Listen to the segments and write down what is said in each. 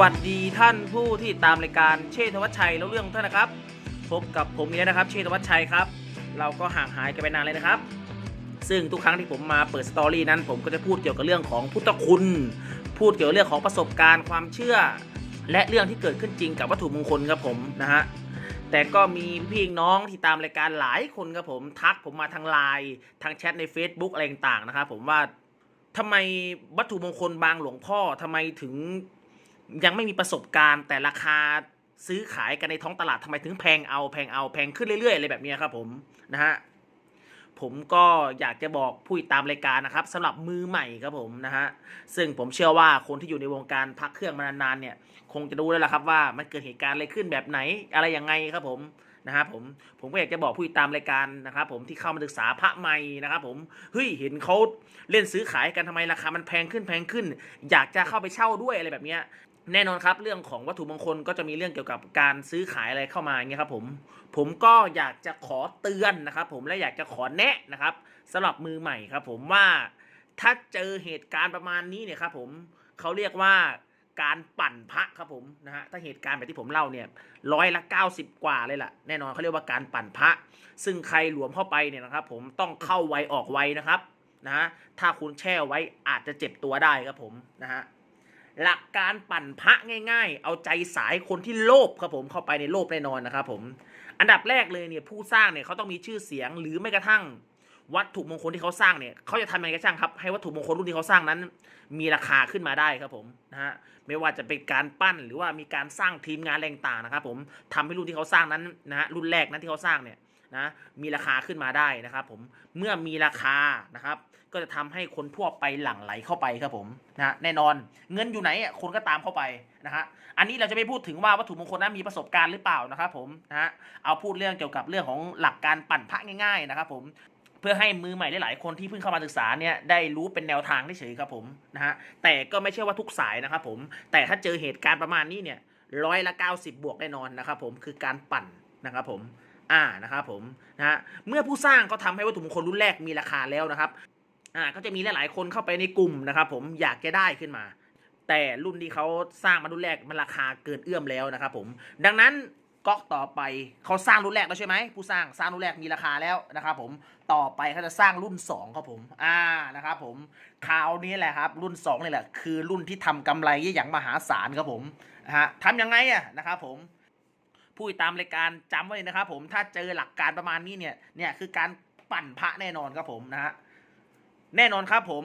วัสดีท่านผู้ที่ตามรายการเชษฐวัชชัยแล้วเรื่องท่านนะครับ พบกับผมอีกแล้วนะครับ เชษฐวัชชัยครับ เราก็ห่างหายกันไปนานเลยนะครับ ซึ่งทุกครั้งที่ผมมาเปิดสตอรี่นั้น ผมก็จะพูดเกี่ยวกับเรื่องของพุทธคุณ พูดเกี่ยวกับเรื่องของประสบการณ์ความเชื่อ และเรื่องที่เกิดขึ้นจริงกับวัตถุมงคลครับผมนะฮะแต่ก็มีพี่น้องที่ตามรายการหลายคนครับผมทักผมมาทางไลน์ทางแชทใน Facebook อะไรต่างๆนะครับผมว่าทำไมวัตถุมงคลบางหลวงพ่อทำไมถึง ยังไม่มีประสบการณ์แต่ราคาซื้อขายกันในท้องตลาดทำไมถึงแพงเอาแพงเอาแพงขึ้นเรื่อยๆอะไรแบบนี้ครับผมนะฮะผมก็อยากจะบอกผู้ติดตามรายการนะครับสำหรับมือใหม่ครับผมนะฮะซึ่งผมเชื่อว่าคนที่อยู่ในวงการพักเครื่องมานานๆเนี่ยคงจะรู้แล้วล่ะครับว่ามันเกิดเหตุการณ์อะไรขึ้นแบบไหนอะไรยังไงครับผมนะครับผมผมก็อยากจะบอกผู้ติดตามรายการนะครับผมที่เข้ามาศึกษาพระใหม่นะครับผมเฮ้ยเห็นเขาเล่นซื้อขายกันทำไมราคามันแพงขึ้นแพงขึ้น อยากจะเข้าไปเช่าด้วยอะไรแบบเนี้ย แน่นอนครับเรื่องของวัตถุมงคลก็จะมีเรื่องเกี่ยวกับการซื้อขายอะไรเข้ามาอย่างเงี้ยครับผมผมก็อยากจะขอเตือนนะครับ ผมและอยากจะขอแนะนะครับสำหรับมือใหม่ครับ ผมว่าถ้าเจอเหตุการณ์ประมาณนี้เนี่ยครับผมเขาเรียกว่าการปั่นพระครับผมนะฮะถ้าเหตุการณ์แบบที่ผมเล่าเนี่ยร้อยละ 90 กว่าเลยล่ะแน่นอนเขาเรียกว่าการปั่นพระ ซึ่งใครหลวมเข้าไปเนี่ยนะครับ ผมต้องเข้าไวออกไวนะครับนะฮะถ้าคุณแช่ไว้อาจจะเจ็บตัวได้ครับผมนะฮะ หลักการปั่นพระง่าย ๆ เอาใจสายคนที่โลภครับผมเข้าไปในโลภแน่นอนนะครับผมอันดับแรกเลยเนี่ยผู้สร้างเนี่ยเขาต้องมีชื่อเสียงหรือไม่กระทั่ง วัตถุมงคลที่เขาสร้างเนี่ยเขาจะทำยังไงก็ช่างครับให้วัตถุมงคลรุ่นที่เขาสร้างนั้น มีราคาขึ้นมาได้ครับผมนะฮะไม่ว่าจะเป็นการปั้นหรือว่ามีการสร้างทีมงานแรงต่างนะครับผมทำให้รุ่นที่เขาสร้างนั้นนะฮะรุ่นแรกนั้นที่เขาสร้างเนี่ยนะมีราคาขึ้นมาได้นะครับผมเมื่อมีราคานะครับ ก็จะทำให้คนทั่วไปหลั่งไหลเข้าไปครับผมนะฮะแน่นอนเงินอยู่ไหนอะคนก็ตามเข้าไปนะฮะอันนี้เราจะไม่พูดถึงว่าวัตถุมงคลนั้นมีประสบการณ์หรือเปล่านะครับผมนะฮะเอาพูดเรื่องเกี่ยวกับเรื่องของหลักการปั่นพระง่าย ๆนะครับผมเพื่อให้มือใหม่หลายๆคนที่เพิ่งเข้ามาศึกษาเนี่ยได้รู้เป็นแนวทางเฉยๆครับผมนะฮะแต่ก็ไม่ใช่ว่าทุกสายนะครับผมแต่ถ้าเจอเหตุการณ์ประมาณนี้เนี่ยร้อยละ 90 บวกแน่นอนนะครับผมคือการปั่นนะครับผมอ่านะครับผมนะฮะเมื่อผู้สร้างเขาทำให้วัตถุมงคลรุ่นแรกมีราคาแล้วนะครับ อ่าก็จะมีหลายๆคนเข้าไปในกลุ่มนะครับผมอยากจะได้ขึ้นมา แต่รุ่นที่เขาสร้างมารุ่นแรกมันราคาเกินเอื้อมแล้วนะครับผมดังนั้นก๊อกต่อไปเขาสร้างรุ่นแรกแล้วใช่ไหมผู้สร้างสร้างรุ่นแรกมีราคาแล้วนะครับผมต่อไปเขาจะสร้างรุ่น2ครับผมอ่านะครับผมคราวนี้แหละครับรุ่น2นี่แหละคือรุ่นที่ทำกำไรอย่างมหาศาลครับผมนะฮะทำยังไงอะนะครับผมผู้ตามรายการจำไว้นะครับผมถ้าเจอหลักการประมาณนี้เนี่ยเนี่ยคือการปั่นพระแน่นอนครับผมนะฮะ แน่นอนครับผม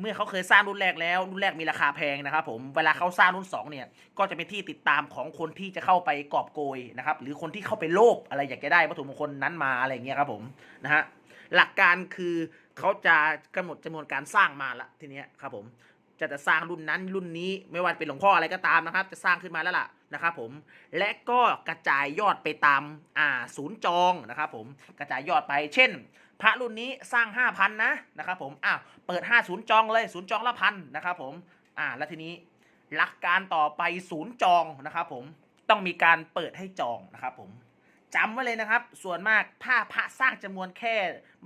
เมื่อเขาเคยสร้างรุ่นแรกแล้ว รุ่นแรกมีราคาแพงนะครับผมเวลาเขาสร้างรุ่นสองเนี่ย ก็จะเป็นที่ติดตามของคนที่จะเข้าไปกอบโกยนะครับ หรือคนที่เข้าไปโลภอะไรอยากจะได้วัตถุมงคลนั้นมาอะไรอย่างเงี้ยครับผมนะฮะหลักการคือเขาจะกำหนดจำนวนการสร้างมาละทีเนี้ยครับผมจะจะสร้างรุ่นนั้นรุ่นนี้ไม่ว่าเป็นหลวงพ่ออะไรก็ตามนะครับ จะสร้างขึ้นมาแล้วล่ะนะครับผมและก็กระจายยอดไปตามอ่าศูนย์จองนะครับผมกระจายยอดไปเช่น พระรุ่นนี้สร้าง 5,000 นะนะครับผมอ้าวเปิด5ศูนย์จองเลยศูนย์จองละพันนะครับผมอ่าแล้วทีนี้หลักการต่อไปศูนย์จองนะครับผมต้องมีการเปิดให้จองนะครับผมจำไว้เลยนะครับ ส่วนมากผ้าพระสร้างจำนวนแค่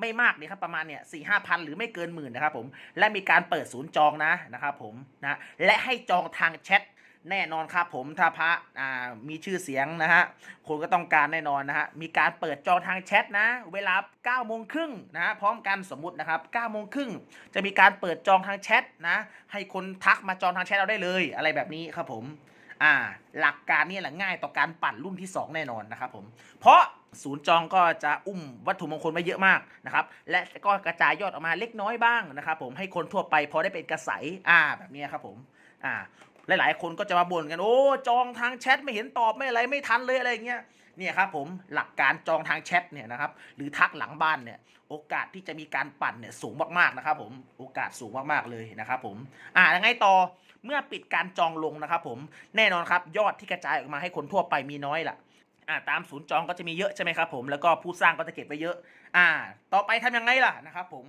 ไม่มากนี่ครับประมาณเนี่ยสี่ห้าพันหรือไม่เกินหมื่นนะครับผมและมีการเปิดศูนย์จองนะนะครับผมนะและให้จองทางแชท แน่นอนครับผมถ้าพระอ่ามีชื่อเสียงนะฮะคนก็ต้องการแน่นอนนะฮะมีการเปิดจองทางแชทนะเวลา9โมงครึ่งนะฮะพร้อมกันสมมุตินะครับ9โมงครึ่งจะมีการเปิดจองทางแชทนะให้คนทักมาจองทางแชทเราได้เลยอะไรแบบนี้ครับผมอ่าหลักการนี่แหละง่ายต่อการปั่นรุ่นที่ 2 แน่นอนนะครับผมเพราะศูนย์จองก็จะอุ้มวัตถุมงคลไว้เยอะมากนะครับ และก็กระจายยอดออกมาเล็กน้อยบ้างนะครับผมให้คนทั่วไปพอได้เป็นกระใสอ่าแบบนี้ครับผมอ่า หลายๆ คนก็จะมาบ่นกัน โอ้จองทางแชทไม่เห็นตอบไม่อะไรไม่ทันเลยอะไรเงี้ยเนี่ยครับผมหลักการจองทางแชทเนี่ยนะครับหรือทักหลังบ้านเนี่ยโอกาสที่จะมีการปั่นเนี่ยสูงมากๆนะครับผมโอกาสสูงมากๆเลยนะครับผมอ่ายังไงต่อเมื่อปิดการจองลงนะครับผมแน่นอนครับยอดที่กระจายออกมาให้คนทั่วไปมีน้อยล่ะอ่าตามศูนย์จองก็จะมีเยอะใช่ไหมครับผมแล้วก็ผู้สร้างก็จะเก็บไว้เยอะ อ่า ต่อไปทำยังไงล่ะนะครับผม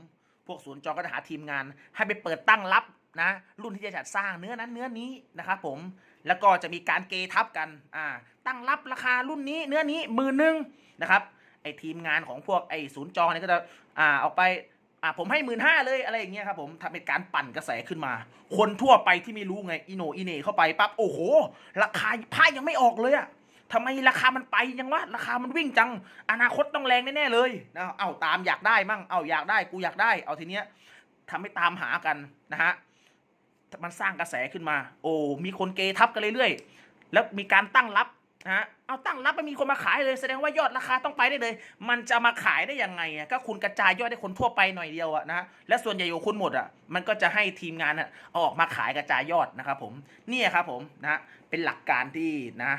พวกศูนย์จองก็จะหาทีมงาน ให้ไปเปิดตั้งรับ นะรุ่นที่จะจัดสร้างเนื้อนั้นเนื้อนี้นะครับผมแล้วก็จะมีการเกทับกันอ่าตั้งรับราคารุ่นนี้เนื้อนี้หมื่นหนึ่งนะครับไอทีมงานของพวกไอศูนย์จองเนี่ยก็จะอ่าออกไปอะผมให้หมื่นห้าเลยอะไรอย่างเงี้ยครับผมทำเป็นการปั่นกระแสขึ้นมา คนทั่วไปที่ไม่รู้ไงอีโนอีเหนเข้าไปปั๊บโอ้โห ราคาผ้ายังไม่ออกเลยอะทำไมราคามันไปยังวะราคามันวิ่งจัง อนาคตต้องแรงแน่ๆเลยนะเอาตามอยากได้มั่งเอาอยากได้กูอยากได้ เอาทีเนี้ยทำให้ตามหากันนะฮะ มันสร้างกระแสขึ้นมา โอ้มีคนเกทับกันเรื่อยๆแล้วมีการตั้งรับนะฮะเอาตั้งรับไม่มีคนมาขายเลย แสดงว่ายอดราคาต้องไปได้เลย มันจะมาขายได้ยังไงอะก็คุณกระจายยอดให้คนทั่วไปหน่อยเดียวอะนะและส่วนใหญ่ของคุณหมดอะมันก็จะให้ทีมงานอะออกมาขายกระจายยอดนะครับผมเนี่ยครับผมนะเป็นหลักการที่นะ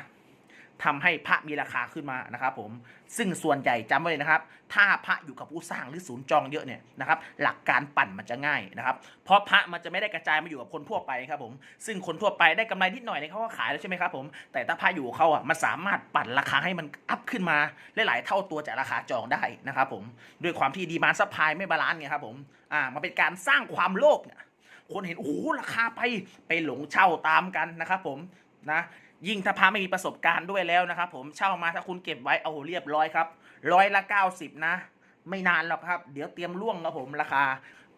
ทำให้พระมีราคาขึ้นมานะครับผมซึ่งส่วนใหญ่จำไว้เลยนะครับ ถ้าพระอยู่กับผู้สร้างหรือศูนย์จองเยอะเนี่ยนะครับหลักการปั่นมันจะง่ายนะครับเพราะพระมันจะไม่ได้กระจายมาอยู่กับคนทั่วไปครับผมซึ่งคนทั่วไปได้กำไรนิดหน่อยเนี่ยเขาก็ขายแล้วใช่ไหมครับผมแต่ถ้าพระอยู่เขาอะมันสามารถปั่นราคาให้มันอัพขึ้นมาหลายๆเท่าตัวจากราคาจองได้นะครับผมด้วยความที่ดีมานซัพพลายไม่บาลานซ์ไงครับผมอ่ามันเป็นการสร้างความโลภเนี่ยคนเห็นโอ้โหราคาไปไปหลงเช่าตามกันนะครับผมนะ ยิ่งถ้าพระไม่มีประสบการณ์ด้วยแล้วนะครับผมเช่ามาถ้าคุณเก็บไว้เอาเรียบร้อยครับร้อยละเก้าสิบนะ ไม่นานหรอกครับ เดี๋ยวเตรียมล่วงครับผมราคา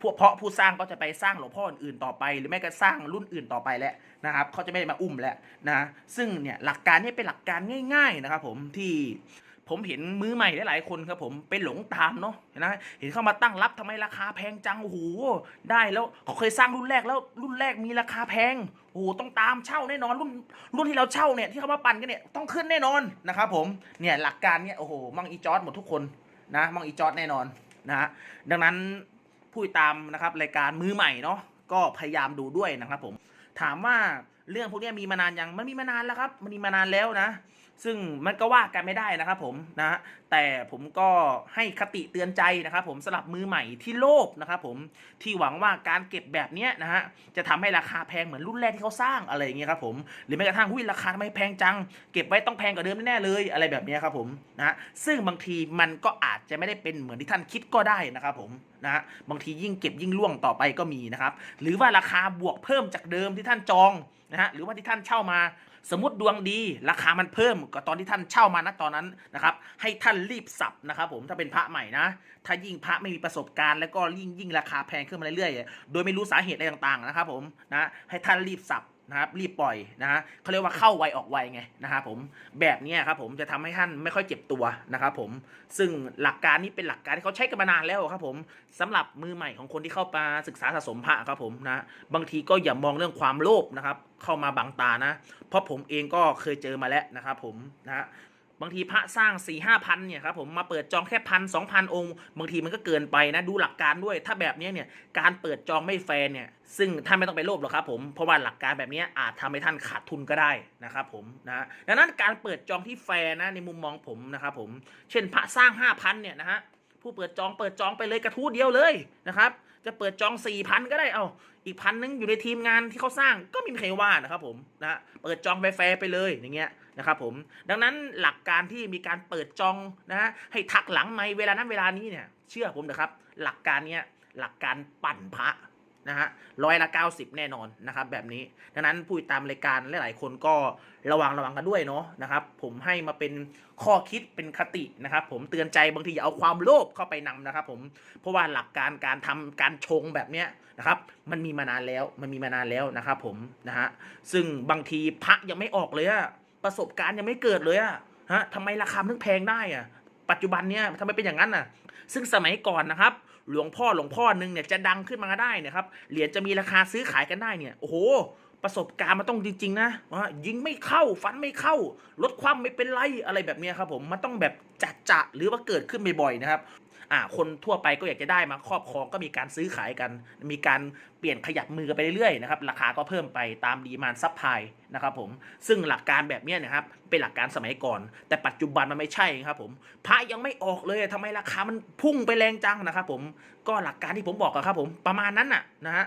พวกเพราะผู้สร้างก็จะไปสร้างหลวงพ่ออื่นต่อไป หรือไม่ก็สร้างรุ่นอื่นต่อไปแล้วนะครับเขาจะไม่ได้มาอุ้มแล้วนะซึ่งเนี่ยหลักการนี้เป็นหลักการง่าย ๆนะครับ ผมที่ ผมเห็นมือใหม่หลายๆคนครับผมเป็นหลงตามเนาะนะเห็นเข้ามาตั้งรับทำไมราคาแพงจังโอ้โหได้แล้วเขาเคยสร้างรุ่นแรกแล้วรุ่นแรกมีราคาแพงโอ้โหต้องตามเช่าแน่นอนรุ่นรุ่นที่เราเช่าเนี่ยที่เขามาปั่นกันเนี่ยต้องขึ้นแน่นอนนะครับผมเนี่ยหลักการเนี่ยโอ้โหมังอีจอร์ดหมดทุกคนนะมองอีจอร์ดแน่นอนนะฮะดังนั้นผู้ติดตามนะครับรายการมือใหม่เนาะก็พยายามดูด้วยนะครับผม ถามว่าเรื่องพวกนี้มีมานานยังมันมีมานานแล้วครับ มันมีมานานแล้วนะ ซึ่งมันก็ว่ากันไม่ได้นะครับผมนะแต่ผมก็ให้คติเตือนใจนะครับผมสำหรับมือใหม่ที่โลภนะครับผมที่หวังว่าการเก็บแบบเนี้ยนะฮะจะทำให้ราคาแพงเหมือนรุ่นแรกที่เขาสร้างอะไรอย่างเงี้ยครับผมหรือแม้กระทั่งหุ้ยราคาทำไมแพงจัง เก็บไว้ต้องแพงกว่าเดิมแน่เลยอะไรแบบเนี้ยครับผมนะฮะซึ่งบางทีมันก็อาจ จะไม่ได้เป็นเหมือนที่ท่านคิดก็ได้นะครับผมนะฮะบางทียิ่งเก็บยิ่งล่วงต่อไปก็มีนะครับ หรือว่าราคาบวกเพิ่มจากเดิมที่ท่านจองนะฮะหรือว่าที่ท่านเช่ามาสมมติดวงดีราคามันเพิ่มกว่าตอนที่ท่านเช่ามาณตอนนั้นนะครับ ให้ท่านรีบสับนะครับผมถ้าเป็นพระใหม่นะ ถ้ายิ่งพระไม่มีประสบการณ์แล้วก็ยิ่งยิ่งราคาแพงขึ้นมาเรื่อยๆ โดยไม่รู้สาเหตุอะไรต่างๆนะครับผมนะให้ท่านรีบสับ นะครับรีบปล่อยนะฮะเขาเรียกว่าเข้าไวออกไวไงนะครับผมแบบนี้ครับผมจะทำให้ท่านไม่ค่อยเจ็บตัวนะครับผมซึ่งหลักการนี้เป็นหลักการที่เขาใช้กันมานานแล้วครับผมสำหรับมือใหม่ของคนที่เข้ามาศึกษาสะสมพระครับผมนะบางทีก็อย่ามองเรื่องความโลภนะครับเข้ามาบังตานะ เพราะผมเองก็เคยเจอมาแล้วนะครับผมนะฮะ บางทีพระสร้าง4ี่ห้าพันเนี่ยครับผมมาเปิดจองแค่พันสองพันองค์ บางทีมันก็เกินไปนะดูหลักการด้วย ถ้าแบบนี้เนี่ยการเปิดจองไม่แฟร์เนี่ยซึ่งท่านไม่ต้องไปโลภหรอกครับผมเพราะว่าหลักการแบบนี้อาจทำให้ท่านขาดทุนก็ได้นะครับผมนะดังนั้นการเปิดจองที่แฟร์นะในมุมมองผมนะครับผมเช่นพระสร้าง5,000เนี่ยนะฮะผู้เปิดจองเปิดจองไปเลยกระทู้เดียวเลยนะครับจะเปิดจอง4,000ก็ได้เอาอีกพันนึงอยู่ในทีมงานที่เขาสร้างก็ไม่มีใครว่านะครับผมนะเปิดจองแฟร์ไปเลยอย่างเงี้ย นะครับผมดังนั้นหลักการที่มีการเปิดจองนะฮะให้ทักหลังไม่เวลานั้นเวลานี้เนี่ยเชื่อผมนะครับ หลักการเนี้ยหลักการปั่นพระนะฮะร้อยละ 90 แน่นอนนะครับแบบนี้ ดังนั้นผู้ติดตามรายการหลายๆคนก็ระวังระวังกันด้วยเนาะนะครับผมให้มาเป็นข้อคิดเป็นคตินะครับผมเตือนใจบางทีอย่าเอาความโลภเข้าไปนำนะครับผมเพราะว่าหลักการการทำการชงแบบเนี้ยนะครับมันมีมานานแล้วมันมีมานานแล้วนะครับผมนะฮะซึ่งบางทีพระยังไม่ออกเลยอะ ประสบการณ์ยังไม่เกิดเลยอะฮะทำไมราคาถึงแพงได้อะปัจจุบันเนี้ยทำไมเป็นอย่างนั้นอะ ซึ่งสมัยก่อนนะครับ หลวงพ่อหลวงพ่อหนึ่งเนี่ยจะดังขึ้นมาได้เนะครับเหรียญจะมีราคาซื้อขายกันได้เนี่ยโอ้โห ประสบการณ์มันต้องจริงๆนะว่ายิงไม่เข้าฟันไม่เข้าลดความไม่เป็นไรอะไรแบบนี้ครับผมมันต้องแบบจัดจะหรือว่าเกิดขึ้นบ่อยๆนะครับ อ่าคนทั่วไปก็อยากจะได้มาครอบครองก็มีการซื้อขายกัน มีการเปลี่ยนขยับมือไปเรื่อยๆนะครับราคาก็เพิ่มไปตามดีมานซับพลายนะครับผมซึ่งหลักการแบบนี้นะครับเป็นหลักการสมัยก่อน แต่ปัจจุบันมันไม่ใช่ครับผมพระยังไม่ออกเลยทำไมราคามันพุ่งไปแรงจังนะครับผมก็หลักการที่ผมบอกอะครับผมประมาณนั้นน่ะนะฮะ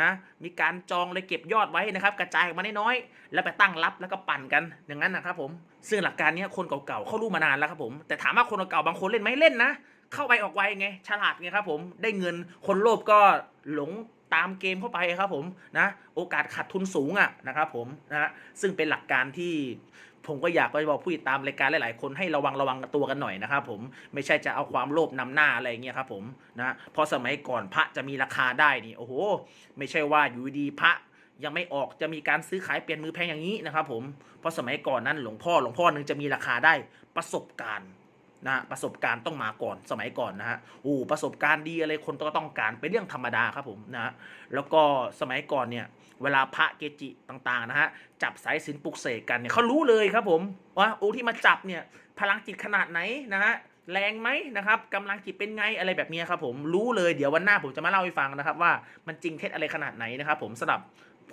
นะมีการจองเลยเก็บยอดไว้นะครับ กระจายออกมาน้อยๆแล้วไปตั้งรับแล้วก็ปั่นกันอย่างนั้นนะครับผมซึ่งหลักการนี้คนเก่าๆเขารู้มานานแล้วครับผมแต่ถามว่าคนเก่าๆบางคนเล่นไหมเล่นนะ เข้าไปออกไวไง ฉลาดไงครับผมได้เงินคนโลภก็หลงตามเกมเข้าไปครับผมนะโอกาสขาดทุนสูงอะนะครับผมนะซึ่งเป็นหลักการที่ ผมก็อยากไปบอกผู้ติดตามรายการหลาย ๆ คนให้ระวังระวังตัวกันหน่อยนะครับผมไม่ใช่จะเอาความโลภนำหน้าอะไรอย่างเงี้ยครับผมนะเพราะสมัยก่อนพระจะมีราคาได้นี่โอ้โห ไม่ใช่ว่าอยู่ดีๆพระยังไม่ออกจะมีการซื้อขายเปลี่ยนมือแพงอย่างนี้นะครับผมเพราะสมัยก่อนนั้นหลวงพ่อหลวงพ่อหนึ่งจะมีราคาได้ประสบการณ์นะฮะประสบการณ์ต้องมาก่อนสมัยก่อนนะฮะโอ้ประสบการณ์ดีอะไรคนก็ต้องการเป็นเรื่องธรรมดาครับผมนะฮะแล้วก็สมัยก่อนเนี่ย เวลาพระเกจิต่างๆนะฮะจับสายสินปลุกเสกกันเนี่ยเขารู้เลยครับผมว่าโอ้ที่มาจับเนี่ยพลังจิตขนาดไหนนะฮะแรงไหมนะครับกำลังจิตเป็นไงอะไรแบบนี้ครับผมรู้เลยเดี๋ยววันหน้าผมจะมาเล่าให้ฟังนะครับว่ามันจริงเท็จอะไรขนาดไหนนะครับผมสำหรับ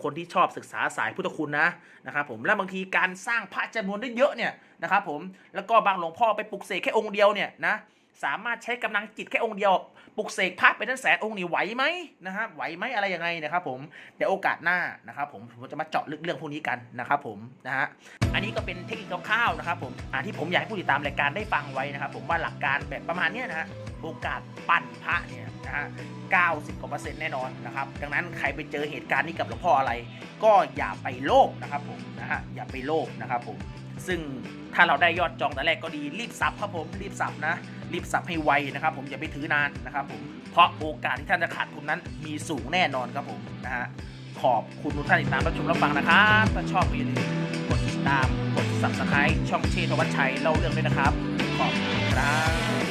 คนที่ชอบศึกษาสายพุทธคุณนะนะครับผมและบางทีการสร้างพระจำนวนได้เยอะเนี่ยนะครับผมแล้วก็บางหลวงพ่อไปปลุกเสกแค่องค์เดียวเนี่ยนะ สามารถใช้กำลังจิตแค่องค์เดียวปลุกเสกพระเป็นทั้งแสนองค์นี่ไหวไหมนะครับไหวไหมอะไรยังไงนะครับผมเดี๋ยวโอกาสหน้านะครับผมผมจะมาเจาะลึกเรื่องพวกนี้กันนะครับผมนะฮะอันนี้ก็เป็นเทคนิคคร่าวๆนะครับผมอ่าที่ผมอยากให้ผู้ติดตามรายการได้ฟังไว้นะครับผมว่าหลักการแบบประมาณเนี้ยนะฮะโอกาสปั่นพระเนี่ยนะฮะ90กว่าเปอร์เซ็นต์แน่นอนนะครับดังนั้นใครไปเจอเหตุการณ์นี้กับหลวงพ่ออะไร ก็อย่าไปโลภนะครับผมนะฮะอย่าไปโลภนะครับผม ซึ่งถ้าเราได้ยอดจองแต่แรกก็ดีรีบสับครับผมรีบสับนะรีบสับให้ไวนะครับผมอย่าไปถือนานนะครับผมเพราะโอกาสที่ท่านจะขาดทุนนั้นมีสูงแน่นอนครับผมนะฮะขอบคุณทุกท่านติดตามรับชมรับฟังนะครับถ้าชอบก็อย่าลืมกดติดตามกด subscribe ช่องเชษฐวัชชัยเล่าเรื่องด้วยนะครับ ขอบคุณครับ